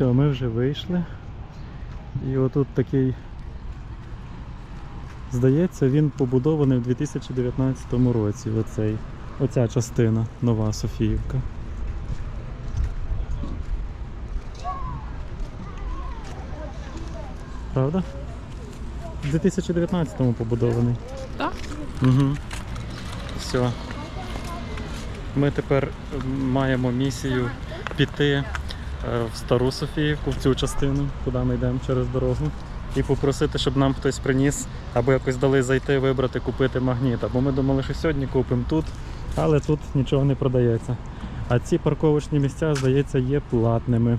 Все, ми вже вийшли. І отут такий. Здається, він побудований в 2019 році. Оцей, оця частина нова Софіївка. Правда? В 2019-му побудований. Так? Угу. Все. Ми тепер маємо місію піти в стару Софіївку, в цю частину, куди ми йдемо через дорогу, і попросити, щоб нам хтось приніс або якось дали зайти, вибрати, купити магніт. Бо ми думали, що сьогодні купимо тут, але тут нічого не продається. А ці парковочні місця, здається, є платними.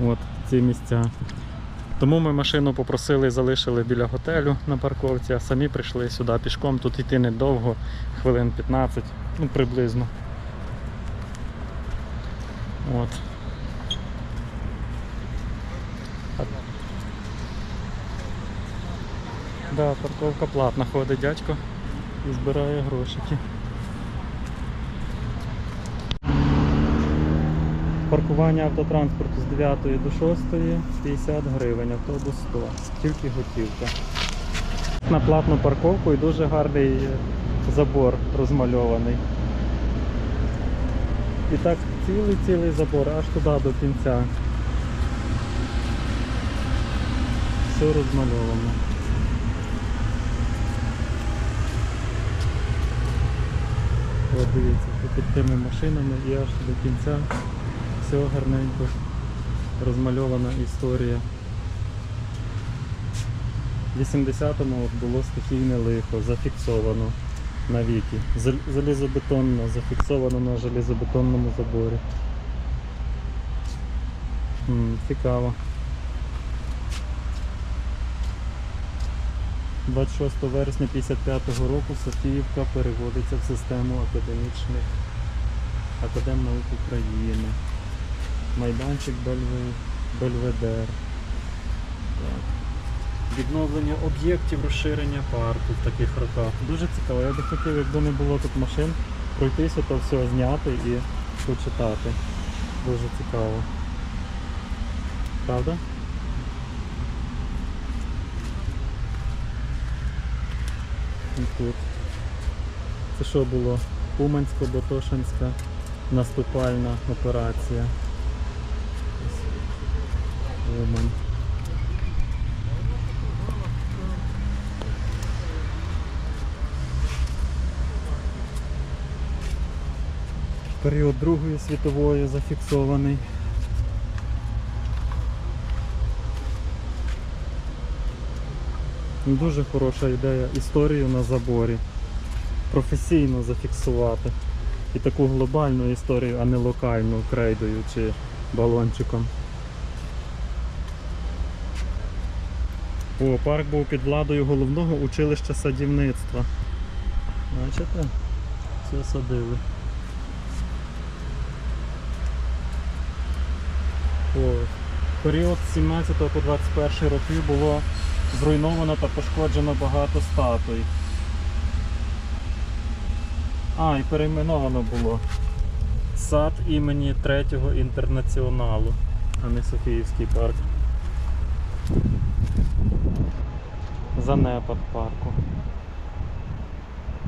От ці місця. Тому ми машину попросили, залишили біля готелю на парковці, а самі прийшли сюди пішком. Тут йти недовго, хвилин 15, ну приблизно. От. Да, парковка платна, ходить дядько і збирає грошики. Паркування автотранспорту з 9 до 6 50 гривень, автобус 100, тільки готівка. На платну парковку і дуже гарний е, забор розмальований. І так цілий-цілий забор, аж туди до кінця. Все розмальовано. От дивіться, під тими машинами і аж до кінця все гарненько розмальована історія. В 80-му було стихійне лихо, зафіксовано навіки. Зал- Залізобетонно, зафіксовано на железобетонному заборі. Цікаво. 26 вересня 55-го року Софіївка переводиться в систему академічних Академнаук України. Майданчик Бельве... Бельведер. Так. Відновлення об'єктів розширення парку в таких роках. Дуже цікаво. Я би хотів, якби не було тут машин, пройтися, то все зняти і почитати. Дуже цікаво. Правда? І тут. Це що було? Умансько-Ботошинська наступальна операція. Умань. Період Другої світової зафіксований. Дуже хороша ідея історію на заборі. Професійно зафіксувати. І таку глобальну історію, а не локальну крейдою чи балончиком. О, парк був під владою головного училища садівництва. Бачите? Все садили. В період з 17 по 21 роки було зруйновано та пошкоджено багато статуй. А, і перейменовано було. Сад імені третього інтернаціоналу, а не Софіївський парк. Занепад парку.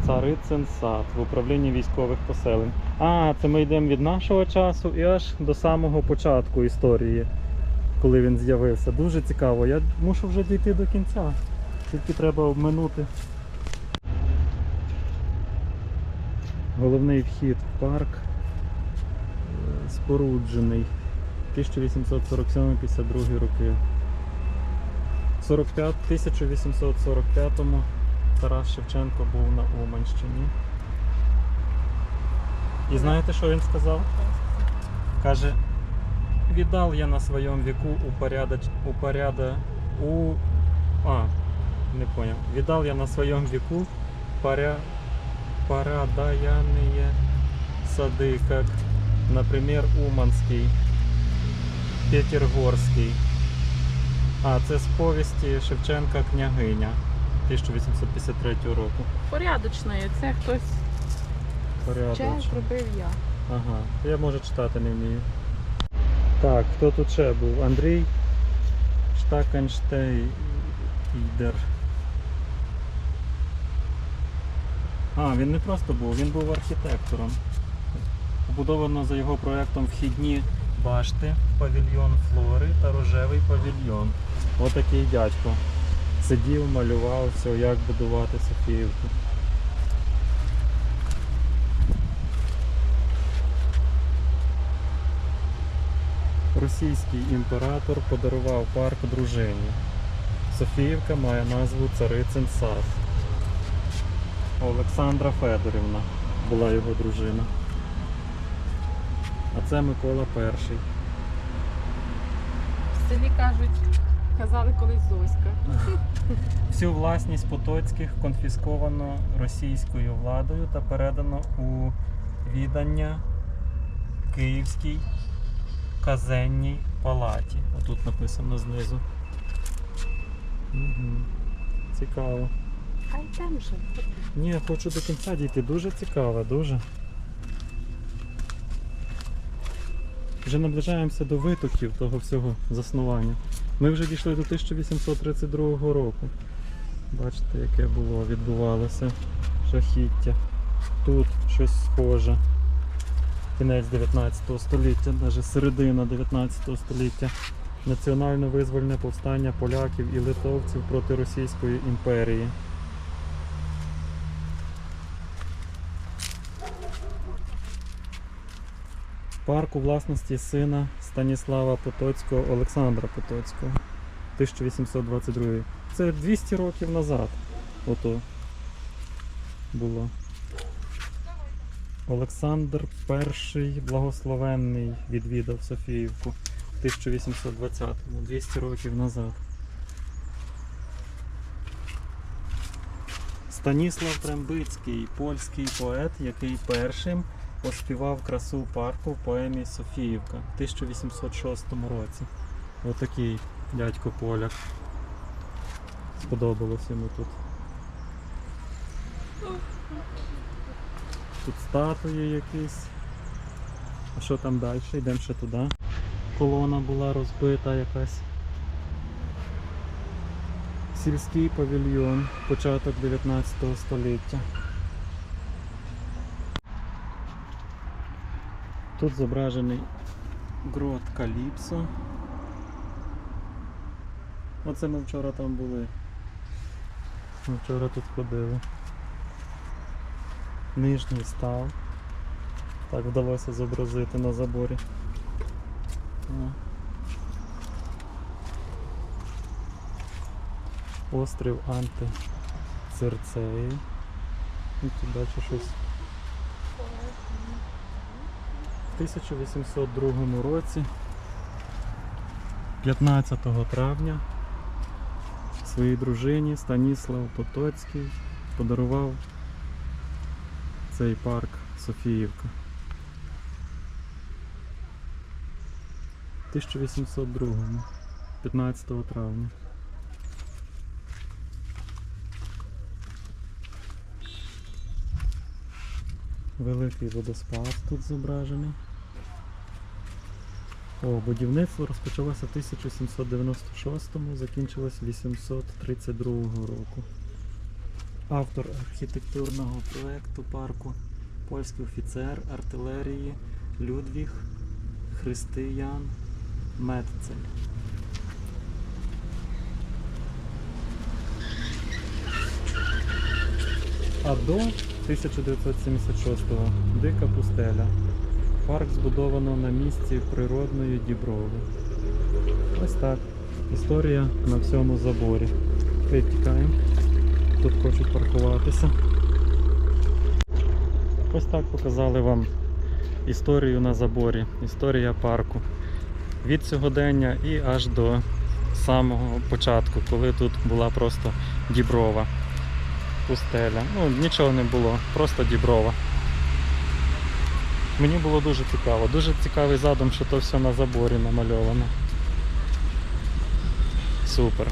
Царицин сад в управлінні військових поселень. А, це ми йдемо від нашого часу і аж до самого початку історії, коли він з'явився. Дуже цікаво. Я мушу вже дійти до кінця. Тільки треба обминути. Головний вхід в парк е, споруджений 1847-52 роки. 45, 1845-му Тарас Шевченко був на Уманщині. І знаєте, що він сказав? Каже, віддал я на своєму віку упорядоч... упоряда... у... А, не понял. Віддал я на своєму віку поря... порядаяные сады, как, например, Уманский, Петергорський. А, це з повісті Шевченка Княгиня 1853 року. Порядочної, це хтось ще Порядочно. зробив я. Ага, я може читати не вмію. Так, хто тут ще був? Андрій Штакенштейдер. А, він не просто був, він був архітектором. Побудовано за його проєктом вхідні башти, павільйон флори та рожевий павільйон. Отакий дядько. Сидів, малював все, як будувати Софіївку. Російський імператор подарував парк дружині. Софіївка має назву Царицин сад. Олександра Федорівна була його дружина. А це Микола І. В селі кажуть, казали колись Зоська. Всю власність Потоцьких конфісковано російською владою та передано у відання Київській казенній палаті. Отут написано знизу. Угу. Цікаво. А й там же. Ні, я хочу до кінця дійти. Дуже цікаво, дуже. Вже наближаємося до витоків того всього заснування. Ми вже дійшли до 1832 року. Бачите, яке було, відбувалося жахіття. Тут щось схоже. Кінець 19 століття, навіть середина 19 століття. Національно-визвольне повстання поляків і литовців проти Російської імперії. Парк у власності сина Станіслава Потоцького Олександра Потоцького 1822. Це 200 років назад. Ото було. Олександр І благословенний відвідав Софіївку в 1820-му, 200 років назад. Станіслав Трембицький, польський поет, який першим оспівав красу парку в поемі Софіївка в 1806 році. Отакий дядько поляк. Сподобалось йому тут. Тут статуї якісь. А що там далі? Йдемо ще туди. Колона була розбита якась. Сільський павільйон, початок 19 століття. Тут зображений грот Каліпсо. Оце ми вчора там були. Ми вчора тут ходили. Нижній став. Так вдалося зобразити на заборі. Острів Антицерцеї. І тут бачу щось. В 1802 році, 15 травня, своїй дружині Станіслав Потоцький подарував цей парк Софіївка. 1802, 15 травня. Великий водоспад тут зображений. О, будівництво розпочалося в 1796-му, закінчилось 832 року. Автор архітектурного проекту парку польський офіцер артилерії Людвіг Християн Метцель. А до 1976-го Дика пустеля. Парк збудовано на місці природної Діброви. Ось так. Історія на всьому заборі. Витікаємо. Тут хочуть паркуватися. Ось так показали вам історію на заборі, історія парку. Від сьогодення і аж до самого початку, коли тут була просто Діброва пустеля. Ну, нічого не було, просто діброва. Мені було дуже цікаво. Дуже цікавий задум, що то все на заборі намальовано. Супер.